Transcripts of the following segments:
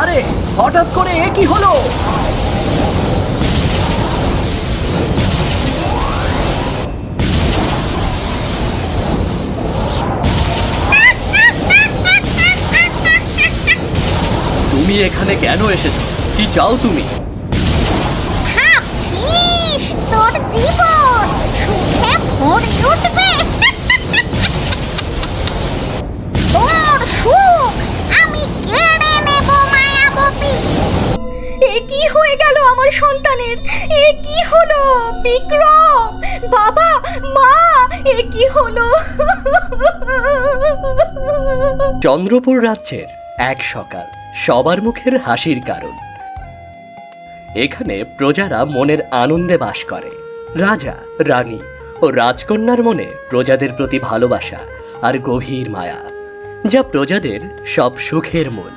আরে হঠাৎ করে এ কি হলো? তুমি এখানে কেন এসেছ? কি চাও তুমি? তোর জীবন সুখে ভরে উঠবে? আমার সন্তানের? এ কি হলো? বিক্রম! বাবা! মা! এ কি হলো? চন্দ্রপুর রাজ্যের এক সকাল, সবার মুখের হাসির কারণ। এখানে প্রজারা মনের আনন্দে বাস করে। রাজা, রানী ও রাজকন্যার মনে প্রজাদের প্রতি ভালোবাসা আর গভীর মায়া, যা প্রজাদের সব সুখের মূল।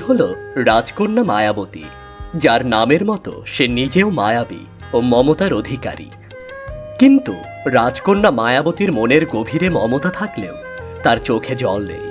হলো রাজকন্যা মায়াবতী, যার নামের মতো সে নিজেও মায়াবী ও মমতার অধিকারী। কিন্তু রাজকন্যা মায়াবতীর মনের গভীরে মমতা থাকলেও তার চোখে জল নেই।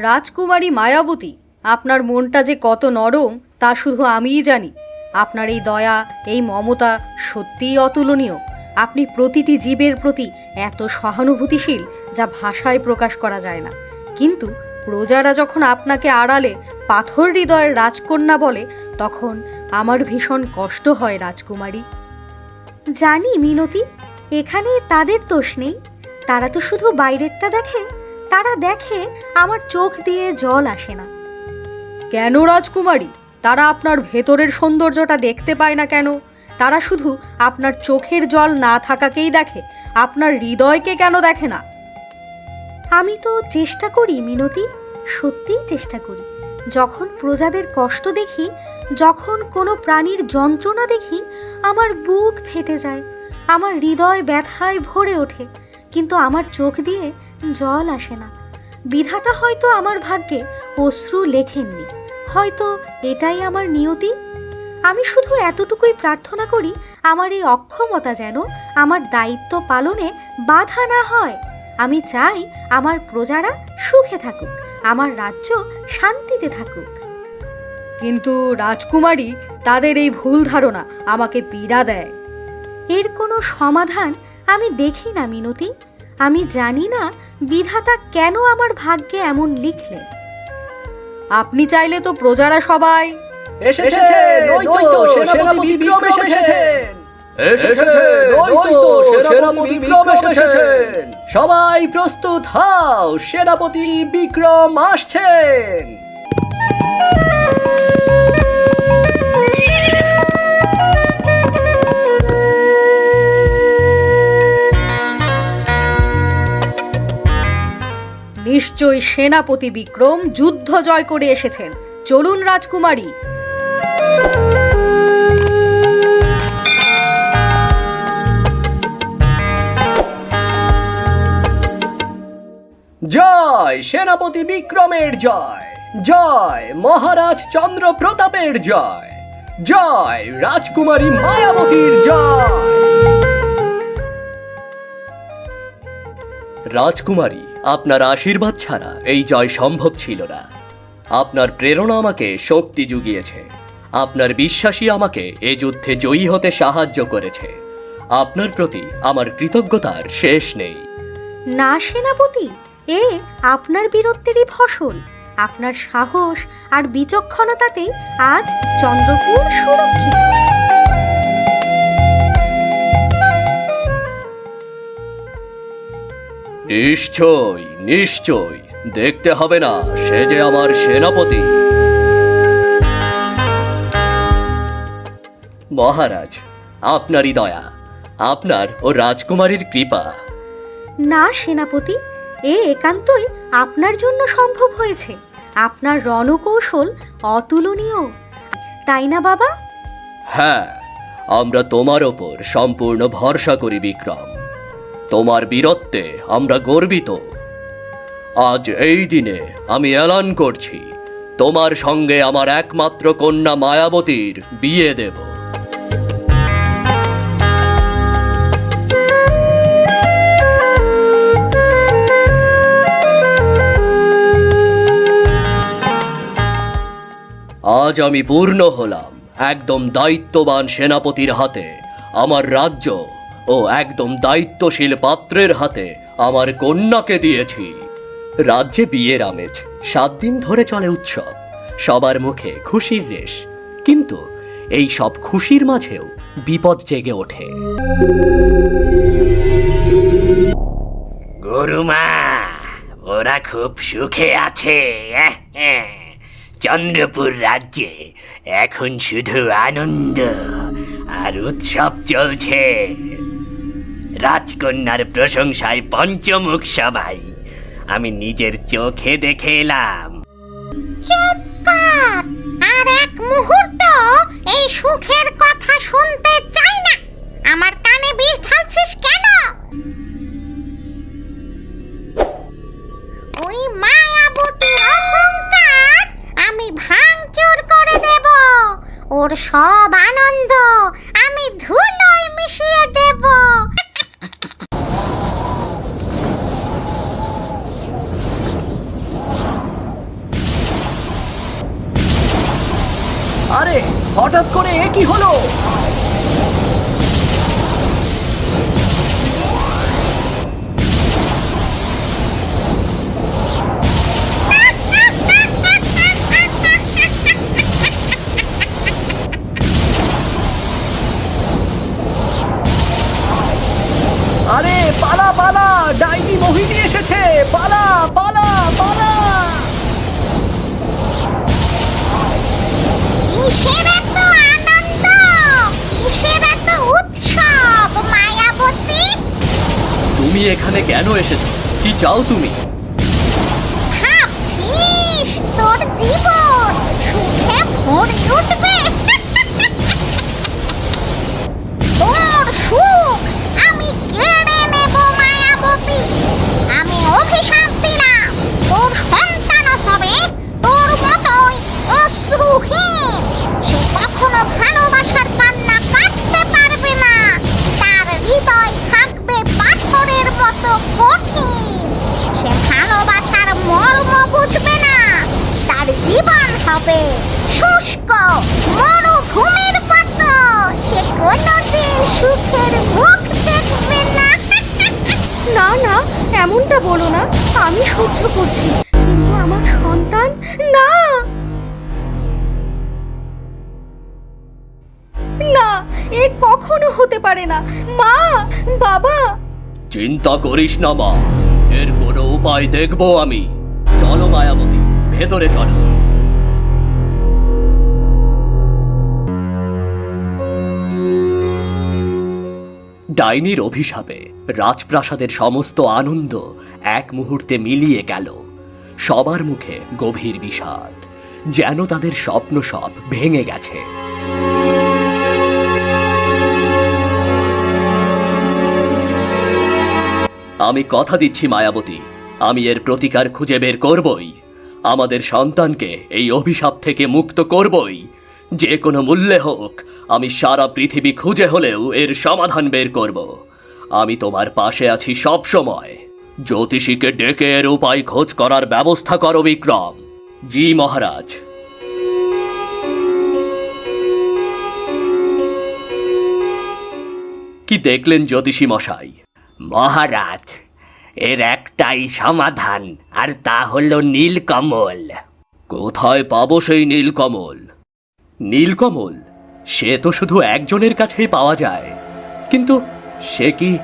রাজকুমারী মায়াবতী, আপনার মনটা যে কত নরম, তা শুধু আমিই জানি। আপনার এই দয়া, এই মমতা সত্যিই অতুলনীয়। আপনি প্রতিটি জীবের প্রতি এত সহানুভূতিশীল যা ভাষায় প্রকাশ করা যায় না। কিন্তু প্রজারা যখন আপনাকে আড়ালে পাথর হৃদয়ের রাজকন্যা বলে তখন আমার ভীষণ কষ্ট হয় রাজকুমারী। জানি মিনতি এখানে তাদের দোষ নেই। তারা তো শুধু বাইরেরটা দেখে তারা দেখে আমার চোখ দিয়ে জল আসে না। কেন রাজকুমারী? তারা আপনার ভেতরের সৌন্দর্যটা দেখতে পায় না কেন? তারা শুধু আপনার চোখের জল না থাকাকেই দেখে, আপনার হৃদয়কে কেন দেখে না? আমি তো চেষ্টা করি, মিনতি, সত্যিই চেষ্টা করি। যখন প্রজাদের কষ্ট দেখি, যখন কোনো প্রাণীর যন্ত্রণা দেখি, আমার বুক ফেটে যায়, আমার হৃদয় ব্যথায় ভরে ওঠে, কিন্তু আমার চোখ দিয়ে জল আসে না। বিধাতা হয়তো আমার ভাগ্যে অশ্রু লেখেননি, হয়তো এটাই আমার নিয়তি আমি শুধু এতটুকুই প্রার্থনা করি আমার এই অক্ষমতা যেন আমার দায়িত্ব পালনে বাধা না হয়। আমি চাই আমার প্রজারা সুখে থাকুক আমার রাজ্য শান্তিতে থাকুক। কিন্তু রাজকুমারী তাদের এই ভুল ধারণা আমাকে পীড়া দেয়। এর কোনো সমাধান আমি দেখি না মিনতি। আমি জানি না বিধাতা কেন আমার ভাগ্যে এমন লিখলেন। আপনি চাইলে তো প্রজারা সবাই এসেছে নয়তো সেনাপতি বিক্রম এসেছেন। এসেছে নয়তো সেনাপতি বিক্রম এসেছেন। সবাই প্রস্তুত হও সেনাপতি বিক্রম আসছেন। নিশ্চয়ই সেনাপতি বিক্রম যুদ্ধ জয় করে এসেছেন। চলুন রাজকুমারী জয় সেনাপতি বিক্রমের জয়। জয় মহারাজ চন্দ্র প্রতাপের জয়। জয় রাজকুমারী মায়াবতীর জয়। রাজকুমারী, আপনার আশীর্বাদ ছাড়া এই জয় সম্ভব ছিল না। আপনার প্রেরণা আমাকে শক্তি জুগিয়েছে আপনার বিশ্বাসী আমাকে এ যুদ্ধে জয়ী হতে সাহায্য করেছে। আপনার প্রতি আমার কৃতজ্ঞতার শেষ নেই। না সেনাপতি এ আপনার বীরত্বেরই ফসল। আপনার সাহস আর বিচক্ষণতাতেই আজ চন্দ্রপুর সুরক্ষিত। নিশ্চয় নিশ্চয় দেখতে হবে না সে যে আমার সেনাপতি। মহারাজ আপনারই দয়া আপনার ও রাজকুমারীর কৃপা। না সেনাপতি এ একান্তই আপনার জন্য সম্ভব হয়েছে। আপনার রণকৌশল অতুলনীয়। তাই না বাবা? হ্যাঁ আমরা তোমার ওপর সম্পূর্ণ ভরসা করি বিক্রম। তোমার বীরত্বে আমরা গর্বিত। আজ এই দিনে আমি এলান করছি তোমার সঙ্গে আমার একমাত্র কন্যা মায়াবতীর বিয়ে দেব। আজ আমি পূর্ণ হলাম একদম দায়িত্ববান সেনাপতির হাতে, আমার রাজ্য ও একদম দায়িত্বশীল পাত্রের হাতে আমার কন্যাকে দিয়েছি। রাজ্যে বিয়ের আমেজ, সাত দিন ধরে চলে উৎসব, সবার মুখে খুশির রেশ, কিন্তু এই সব খুশির মাঝেও বিপদ জেগে ওঠে। গরুমা, ওরা খুব সুখে আছে চন্দ্রপুর রাজ্যে। এখন শুধু আনন্দ আর উৎসব চলছে। রাজকন্যার প্রশংসায় পঞ্চমুখ সবাই আমি নিজের চোখে দেখে এলাম। আর এক মুহূর্ত এই সুখের কথা শুনতে চাই না। আমার কানে বিষ ঢালছিস কেন? ওই মায়াবতীর ওর সব আনন্দ আমি ধুলোয় মিশিয়ে দেব। আরে হঠাৎ করে এ কি হলো? তুমি এখানে কেন এসেছ? কি চাও তুমি? তোর জীবন? সুখে ভরে উঠবে হবে। শুষ্ক মরুভূমির মতো। সে কোনোদিন সুখের মুখ দেখবে না। না না এমনটা বলো না। আমি সহ্য করছি। কিন্তু আমার সন্তান না। না এ কখনো হতে পারে না। মা বাবা। চিন্তা করিস না মা। এর কোনো উপায় দেখব আমি। চলো মায়াবতী ভেতরে চলো। ডাইনির অভিশাপে রাজপ্রাসাদের সমস্ত আনন্দ এক মুহূর্তে মিলিয়ে গেল। সবার মুখে গভীর বিষাদ, যেন তাদের স্বপ্ন সব ভেঙে গেছে। আমি কথা দিচ্ছি, মায়াবতী। আমি এর প্রতিকার খুঁজে বের করবই। আমাদের সন্তানকে এই অভিশাপ থেকে মুক্ত করবই। যে কোনো মূল্যে হোক আমি সারা পৃথিবী খুঁজে হলেও এর সমাধান বের করব। আমি তোমার পাশে আছি সব সময় জ্যোতিষীকে ডেকে এর উপায় খোঁজ করার ব্যবস্থা করো বিক্রম। জি মহারাজ। কি দেখলেন জ্যোতিষী মশাই? মহারাজ এর একটাই সমাধান আর তা হলো নীলকমল। কোথায় পাবো সেই নীলকমল? নীলকমল, সে তো শুধু একজনের কাছেই পাওয়া যায়। কিন্তু সে কি?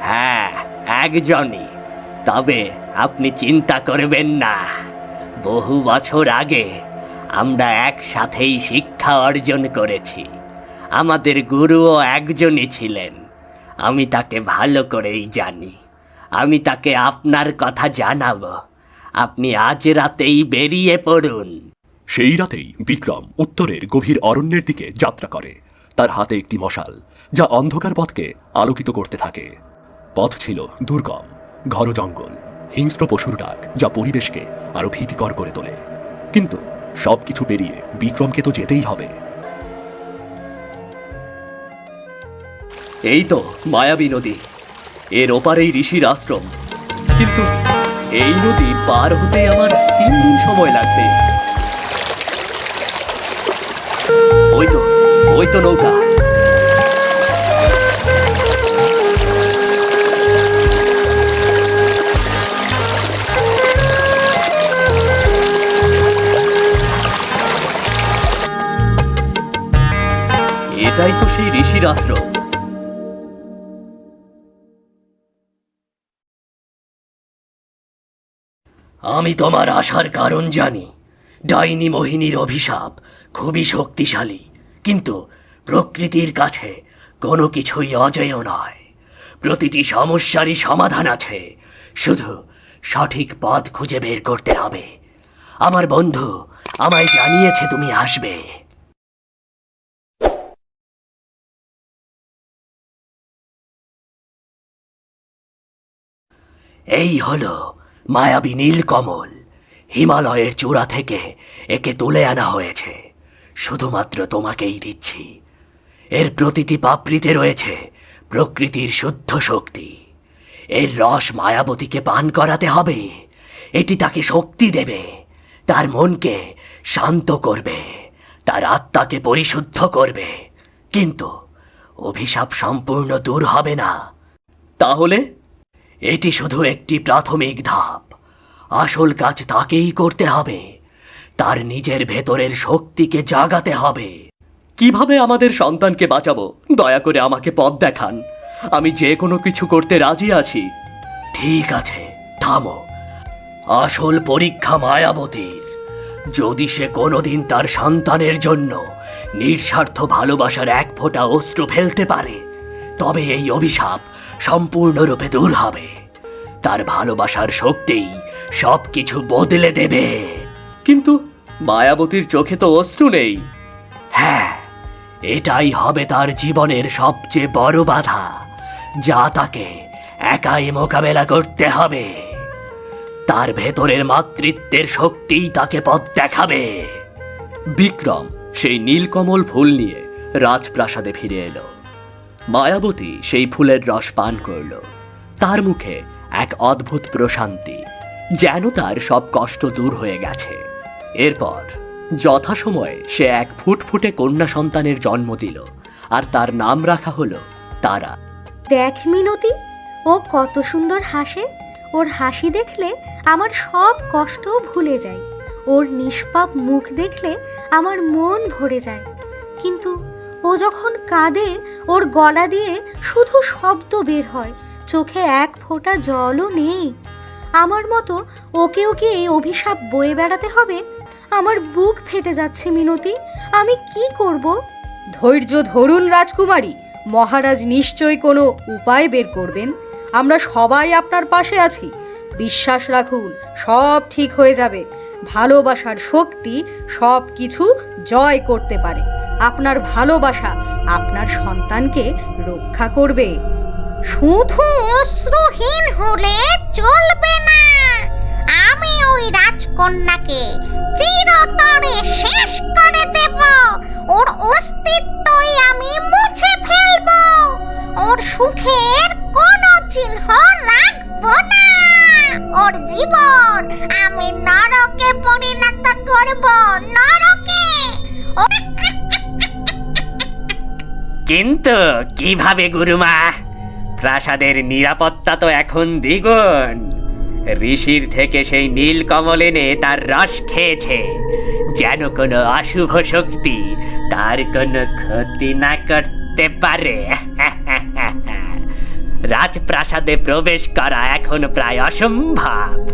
হ্যাঁ একজনই। তবে আপনি চিন্তা করবেন না। বহু বছর আগে আমরা একসাথেই শিক্ষা অর্জন করেছি। আমাদের গুরুও একজনই ছিলেন। আমি তাকে ভালো করেই জানি। আমি তাকে আপনার কথা জানাব। আপনি আজ রাতেই বেরিয়ে পড়ুন। সেই রাতেই বিক্রম উত্তরের গভীর অরণ্যের দিকে যাত্রা করে। তার হাতে একটি মশাল যা অন্ধকার পথকে আলোকিত করতে থাকে। পথ ছিল দুর্গম ঘন জঙ্গল হিংস্র পশুর ডাক যা পরিবেশকে আরও ভীতিকর করে তোলে। কিন্তু সবকিছু পেরিয়ে বিক্রমকে তো যেতেই হবে। এই তো মায়াবী নদী। এর ওপারেই ঋষির আশ্রম। কিন্তু এই নদী পার হতে আমার তিন দিন সময় লাগবে। ওই নৌকা। এটাই তো সেই ঋষির আশ্রম আমি তোমার আসার কারণ জানি। ডাইনি মোহিনীর অভিশাপ খুবই শক্তিশালী। কিন্তু প্রকৃতির কাছে কোনো কিছুই অজেয় নয়। প্রতিটি সমস্যারই সমাধান আছে। শুধু সঠিক পথ খুঁজে বের করতে হবে। আমার বন্ধু, আমায় জানিয়েছে তুমি আসবে। এই হলো মায়াবী নীলকমল। হিমালয়ের চূড়া থেকে একে তুলে আনা হয়েছে। শুধুমাত্র তোমাকেই দিচ্ছি। এর প্রতিটি পাপড়িতে রয়েছে প্রকৃতির শুদ্ধ শক্তি। এর রস মায়াবতীকে পান করাতে হবে। এটি তাকে শক্তি দেবে। তার মনকে শান্ত করবে। তার আত্মাকে পরিশুদ্ধ করবে। কিন্তু অভিশাপ সম্পূর্ণ দূর হবে না। তাহলে? এটি শুধু একটি প্রাথমিক ধাপ। আসল কাজ তাকেই করতে হবে। তার নিজের ভেতরের শক্তিকে জাগাতে হবে। কীভাবে আমাদের সন্তানকে বাঁচাবো? দয়া করে আমাকে পথ দেখান। আমি যে কোনো কিছু করতে রাজি আছি। ঠিক আছে, থামো। আসল পরীক্ষা মায়াবতীর। যদি সে কোনোদিন তার সন্তানের জন্য নিঃস্বার্থ ভালোবাসার এক ফোঁটা অস্ত্র ফেলতে পারে, তবে এই অভিশাপ সম্পূর্ণরূপে দূর হবে। তার ভালোবাসার শক্তিই সব কিছু বদলে দেবে। কিন্তু মায়াবতীর চোখে তো অশ্রু নেই। হ্যাঁ এটাই হবে তার জীবনের সবচেয়ে বড় বাধা, যা তাকে একাই মোকাবেলা করতে হবে। তার ভেতরের মাতৃত্বের শক্তিই তাকে পথ দেখাবে। বিক্রম সেই নীলকমল ফুল নিয়ে রাজপ্রাসাদে ফিরে এলো। মায়াবতী সেই ফুলের রস পান করল। তার মুখে এক অদ্ভুত প্রশান্তি, যেন তার সব কষ্ট দূর হয়ে গেছে। এরপর, যথাসময়ে সে এক ফুটফুটে কন্যা সন্তানের জন্ম দিল, আর তার নাম রাখা হলো তারা। দেখ মিনতি, ও কত সুন্দর হাসে। ওর হাসি দেখলে আমার সব কষ্ট ভুলে যায়। ওর নিষ্পাপ মুখ দেখলে আমার মন ভরে যায়। কিন্তু ও যখন কাঁদে, ওর গলা দিয়ে শুধু শব্দ বের হয়। চোখে এক ফোঁটা জলও নেই। আমার মতো ওকেও কি এই অভিশাপ বয়ে বেড়াতে হবে? আমার বুক ফেটে যাচ্ছে, মিনতি। আমি কি করব? ধৈর্য ধরুন, রাজকুমারী। মহারাজ নিশ্চয়ই কোনো উপায় বের করবেন। আমরা সবাই আপনার পাশে আছি। বিশ্বাস রাখুন, সব ঠিক হয়ে যাবে। ভালোবাসার শক্তি সব কিছু জয় করতে পারে। আপনার ভালোবাসা আপনার সন্তানকে রক্ষা করবে। শুধু অশ্রুহীন হলে চলবে না। আমি ওই রাজকন্যাকে চিরতরে শেষ করে দেব। ওর অস্তিত্বই আমি মুছে ফেলব। ওর সুখের কোনো চিহ্ন রাখব না। ওর জীবন আমি নরকে পরিণত করব, নরকে। কিন্তু কীভাবে, গুরুমা? প্রাসাদের নিরাপত্তা তো এখন দ্বিগুণ। ঋষির থেকে সেই নীল কমল এনে তার রস খেয়েছে। যেন কোনো অশুভ শক্তি তার কোনো ক্ষতি না করতে পারে। রাজপ্রাসাদে প্রবেশ করা এখন প্রায় অসম্ভব।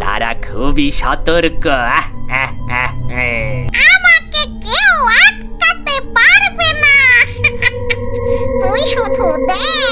তারা খুবই সতর্ক। আমাকে কেউ আটকাতে পারবে না। তুই শুধু দেখ।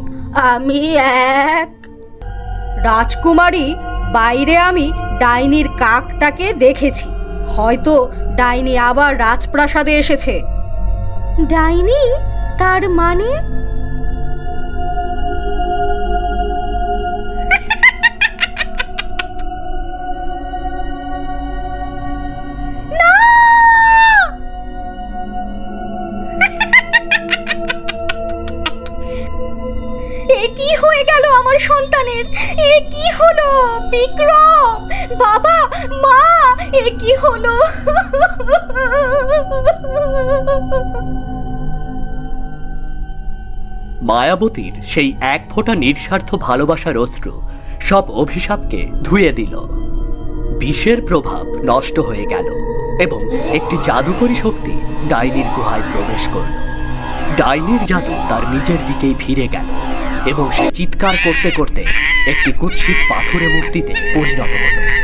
আমি এক। রাজকুমারী, বাইরে আমি ডাইনির কাকটাকে দেখেছি। হয়তো ডাইনি আবার রাজপ্রাসাদে এসেছে। ডাইনি? তার মানে? আমার সন্তানের? এ কি হলো? বিক্রম! বাবা! মা! এ কি হলো? মায়াবতীর সেই এক ফোঁটা নিঃস্বার্থ ভালোবাসার অস্ত্র সব অভিশাপকে ধুয়ে দিল। বিষের প্রভাব নষ্ট হয়ে গেল এবং একটি জাদুকরী শক্তি ডাইনির গুহায় প্রবেশ করল। ডাইনির জাদু তার নিজের দিকেই ফিরে গেল। এবং সে চিৎকার করতে করতে একটি কুৎসিত পাথুরে মূর্তিতে পরিণত হলো।